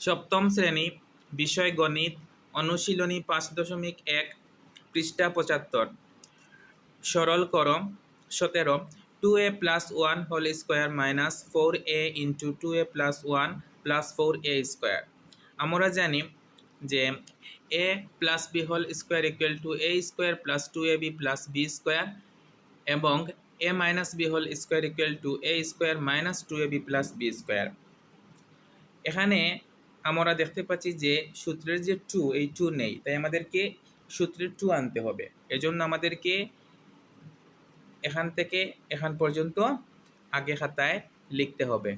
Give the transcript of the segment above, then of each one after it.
সপ্তম শ্রেণি, বিষয় গণিত, অনুশীলনী পাঁচ দশমিক এক, পৃষ্ঠা পঁচাত্তর। সরল কর, সতেরো two A plus one whole square minus four A into two A plus one plus four A square আমরা জানি যে A plus B whole square equal to A square plus two A B plus B square এবং A minus B whole square equal to A square minus two A B plus B square এখানে আমরা দেখতে পাচ্ছি যে সূত্রের যে two, এই two নেই। তাই আমাদেরকে সূত্রের টু আনতে হবে। এজন্য আমাদেরকে এখান থেকে এখান পর্যন্ত আগে খাতায় লিখতে হবে।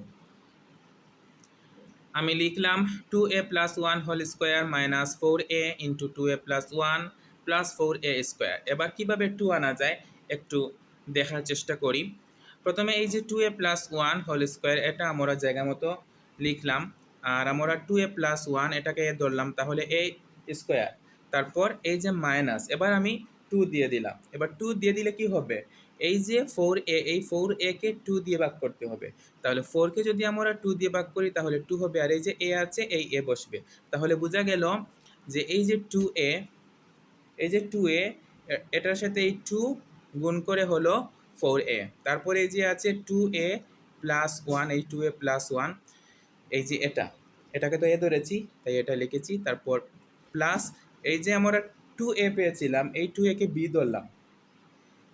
আমি লিখলাম two A plus one whole square minus four A into two A plus one plus four A square এবার কীভাবে টু আনা যায় একটু দেখার চেষ্টা করি। প্রথমে এই যে two A plus one whole square এটা আমরা জায়গা মতো লিখলাম। আর আমরা টু এ প্লাস ওয়ান এটাকে ধরলাম, তাহলে এ স্কোয়ার তারপর এই যে মাইনাস এবার আমি টু দিয়ে দিলাম। এবার টু দিয়ে দিলে কি হবে? এই যে ফোর এ এই ফোর এ কে টু দিয়ে ভাগ করতে হবে। তাহলে ফোরকে যদি আমরা টু দিয়ে ভাগ করি, তাহলে টু হবে। আর এই যে এ আছে, এই এ বসবে। তাহলে বোঝা গেল যে এই যে টু এ এই যে টু এ, এটার সাথে এই টু গুণ করে হলো ফোর এ তারপরে এই যে আছে টু এ প্লাস ওয়ান এই টু এ প্লাস ওয়ান এই যে এটা, এটাকে তো এ ধরেছি, তাই এটা লিখেছি, তারপর প্লাস এই যে আমরা টু এ পেয়েছিলাম, এই টু একে বি ধরলাম।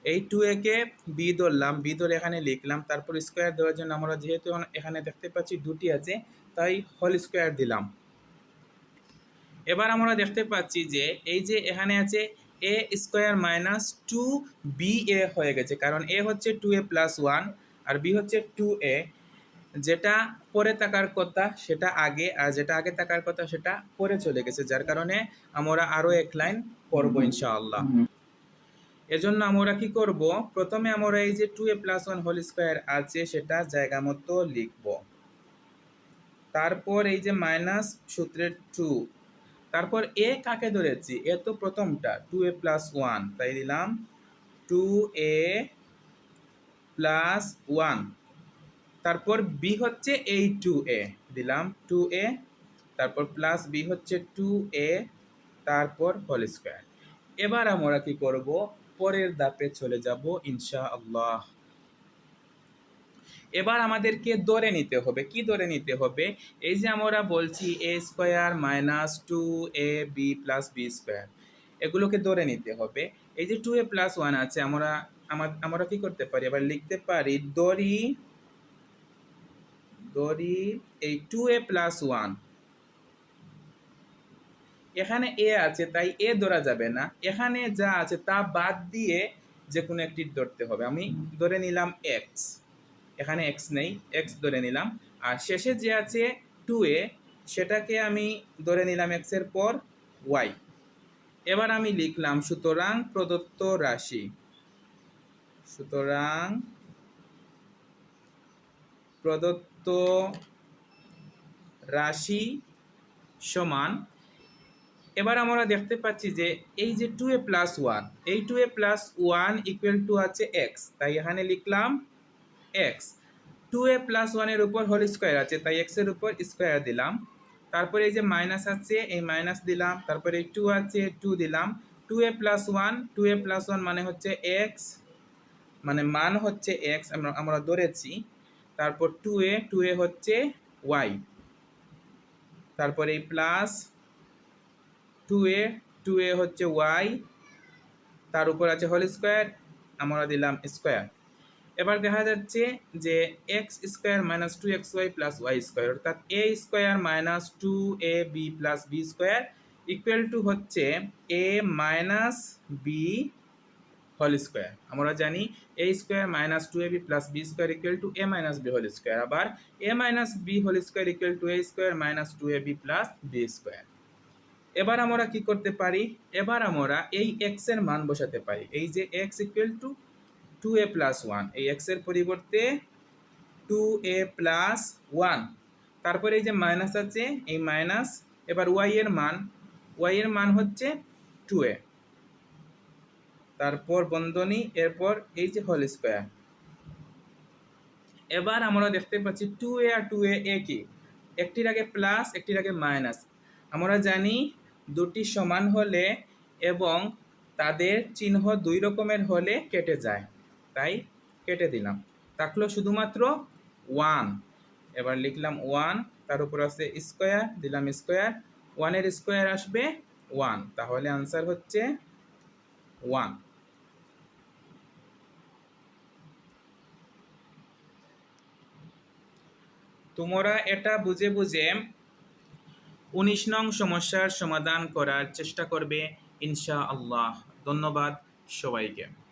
এই টু একে বি ধরলাম বি ধরে এখানে লিখলাম, তারপর স্কোয়ার দেওয়ার জন্য আমরা যেহেতু এখানে দেখতে পাচ্ছি দুটি আছে, তাই হোল স্কোয়ার দিলাম। এবার আমরা দেখতে পাচ্ছি যে এই যে এখানে আছে A square minus two B A হয়ে গেছে, কারণ এ হচ্ছে টু এ প্লাস ওয়ান আর বি হচ্ছে টু এ যেটা পরে থাকার কথা সেটা আগে আর যেটা আগে থাকার কথা সেটা পরে চলে গেছে যার কারণে আমরা আরও এক লাইন করব ইনশাআল্লাহ। এজন্য আমরা কি করব? প্রথমে আমরা এই যে two A plus one whole square আছে সেটা জায়গা মতো লিখব। তারপর এই যে মাইনাস সূত্রের টু তারপর এ কাকে ধরেছি? এ তো প্রথমটা টু এ প্লাস ওয়ান তাই দিলাম। টু এ প্লাস ওয়ান তারপর বি হচ্ছে এই টু এ দিলাম টু এ তারপর প্লাস বি হচ্ছে টু এ তারপর হোল স্কোয়ার এবার আমরা কি করব? পরের দাপে চলে যাব ইনশা আল্লাহ এবার আমাদেরকে ধরে নিতে হবে। কি ধরে নিতে হবে? এই যে আমরা বলছি A square minus two A B plus B square এগুলোকে ধরে নিতে হবে। এই যে টু এ প্লাস ওয়ান আছে, আমরা আমরা কি করতে পারি? এবার লিখতে পারি, দড়ি দড়ি এই টু এ প্লাস ওয়ান এখানে এ আছে, তাই এ ধরা যাবে না। এখানে যা আছে, তা বাদ দিয়ে যে কোনো একটি ধরতে হবে। আমি ধরে নিলাম এক্স এখানে এক্স নেই এক্স ধরে নিলাম। আর শেষে যে আছে টু এ সেটাকে আমি ধরে নিলাম এক্সের পর ওয়াই এবার আমি লিখলাম, সুতরাং প্রদত্ত রাশি। সুতরাং প্রদত্ত রাশি সমান, এবার আমরা দেখতে পাচ্ছি যে এই যে টু এ প্লাস ওয়ান এই two A plus one equal to আছে এক্স তাই এখানে লিখলাম এক্স টু এ প্লাস ওয়ানের উপর হোল স্কোয়ার আছে, তাই এক্সের উপর স্কোয়ার দিলাম। তারপরে এই যে মাইনাস আছে, এই মাইনাস দিলাম। তারপরে এই টু আছে টু দিলাম। Two A plus one two A plus one মানে হচ্ছে এক্স মানে মান হচ্ছে এক্স আমরা আমরা ধরেছি। তারপর টু এ টু এ হচ্ছে ওয়াই তারপরে এই plus two A two A হচ্ছে ওয়াই তার উপর আছে হোল স্কোয়ার আমরা দিলাম স্কোয়ার এবার দেখা যাচ্ছে যে X square minus two X Y plus Y square অর্থাৎ A square minus two A B plus B square equal to হচ্ছে A minus B whole square আমরা জানি A square minus two A B plus B square equal to A minus B whole square আবার A minus B whole square equal to A square minus two A B plus B square এবার আমরা কি করতে পারি? এবার আমরা এই এক্সের মান বসাতে পারি। এই যে X equal to two A plus one এই এক্সের পরিবর্তে টু এ প্লাস ওয়ান তারপরে এই যে মাইনাস আছে, এই মাইনাস এবার ওয়াই এর মান। ওয়াই এর মান হচ্ছে টু এ তারপর বন্ধনী এরপর এই যে হোল স্কোয়ার এবার আমরা দেখতে পাচ্ছি টু এ আর টু এ একই একটির আগে প্লাস একটির আগে মাইনাস আমরা জানি দুটি সমান হলে এবং তাদের চিহ্ন দুই রকমের হলে কেটে যায়। তাই কেটে দিলাম। থাকল শুধুমাত্র ওয়ান এবার লিখলাম ওয়ান তার উপর আছে স্কোয়ার দিলাম স্কোয়ার ওয়ানের স্কোয়ার আসবে ওয়ান তাহলে আনসার হচ্ছে ওয়ান তোমরা এটা বুঝে বুঝে উনিশ নং সমস্যার সমাধান করার চেষ্টা করবে ইনশা আল্লাহ ধন্যবাদ সবাইকে।